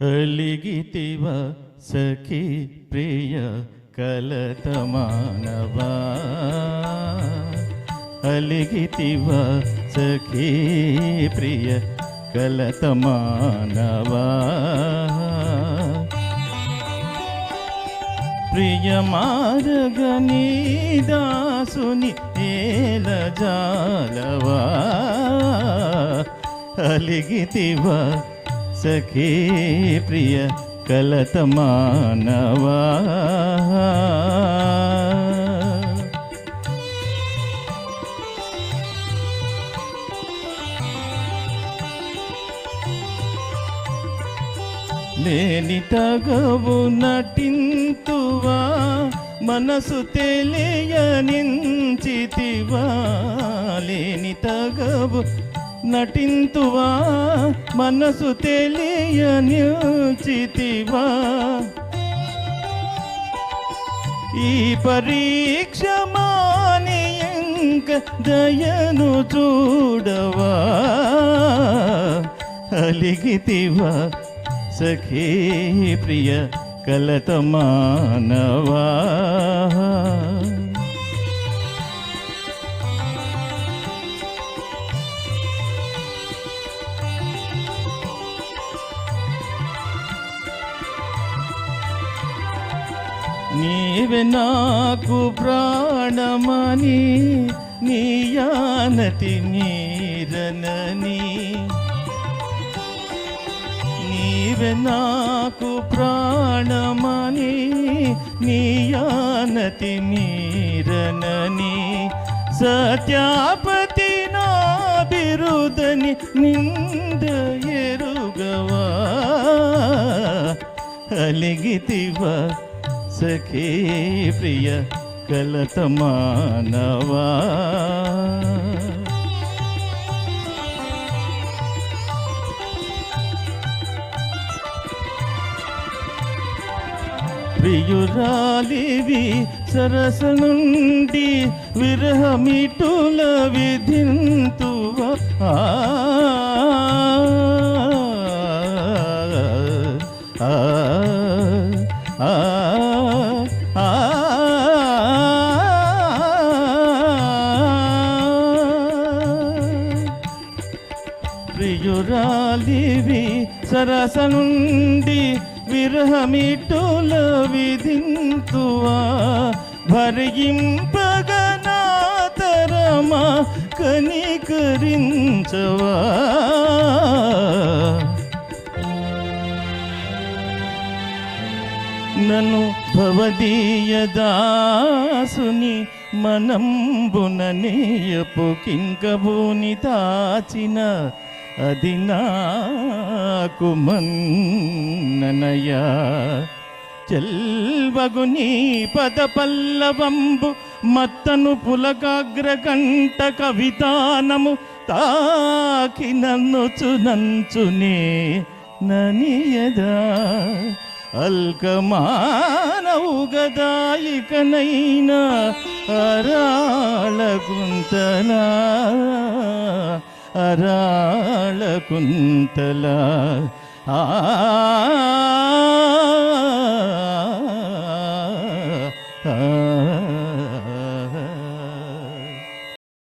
అలిగితివ సఖి ప్రియ కలత మానవా అలిగితివ సఖీ ప్రియ కలత మానవా ప్రియ మార్గని దాసుని ఏల జాలవా? అలిగితివ సఖీ ప్రియ కలత మానవా లేని తగవు నటింతువా? మనసు తెలియనించితివా? లేని తగవు నటింతువా మనసు తెలియనిచితివా ఈ పరీక్ష మానియంక దయను చూడవా. అలిగితివా సఖీ ప్రియ కలత మానవా. నీవే నాకు ప్రాణమని నీయానతి మీరనని. నీవే నాకు ప్రాణమని నీయానతి మీరనని. సత్యాపతి నా బిరుదని నింద ఎరుగవా? అలిగితివా సఖీ ప్రియ కలత మానవా ప్రియురాలివి సరస నుండి విరహమిటుల విధింతువా ప్రియురాలివి సరస నుండి విరహమిటుల విధింతువా? భరింపగనాతరమా కనికరించవా? నను భవదీయదాసుని దాసుని కింకభూని తాచిన అది నాకు మన్ననయా. చెల్వగు నీ పద పల్లవంబు మత్తను పులకాగ్రకంట కవితానము తాకి నన్ను చునంచునే ననియదా. అల్కమానవు గదాయికనైనా అరాళ కుంతలా ఆ